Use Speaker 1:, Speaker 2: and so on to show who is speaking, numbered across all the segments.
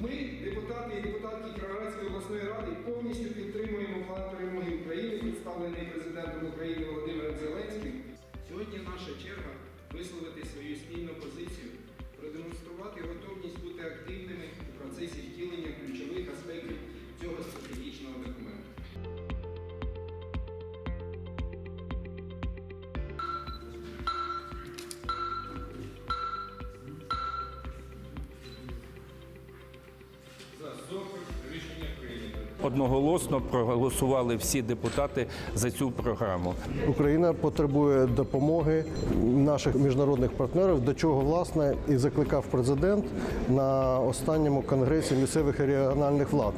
Speaker 1: Ми, депутати і депутатки Кіровоградської обласної ради, повністю підтримуємо план перемоги України, представлений президентом України Володимиром Зеленським. Сьогодні наша черга висловити свою спільну позицію, продемонструвати
Speaker 2: Одноголосно проголосували всі депутати за цю програму.
Speaker 3: Україна потребує допомоги наших міжнародних партнерів, до чого власне і закликав президент на останньому конгресі місцевих і регіональних влад.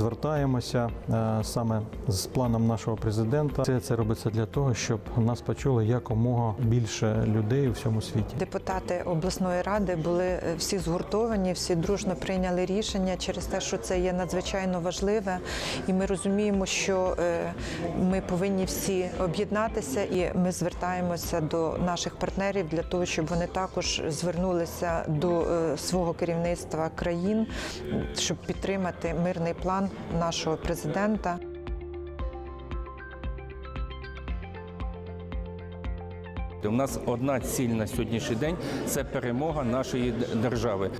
Speaker 4: Звертаємося е, саме з планом нашого президента. Це, це робиться для того, щоб нас почули якомога більше людей у всьому світі.
Speaker 5: Депутати обласної ради були е, всі згуртовані, всі дружно прийняли рішення через те, що це є надзвичайно важливе, і ми розуміємо, що е, ми повинні всі об'єднатися, і ми звертаємося до наших партнерів для того, щоб вони також звернулися до свого керівництва країн, щоб підтримати мирний план нашого президента.
Speaker 2: У нас одна ціль на сьогоднішній день це перемога нашої держави.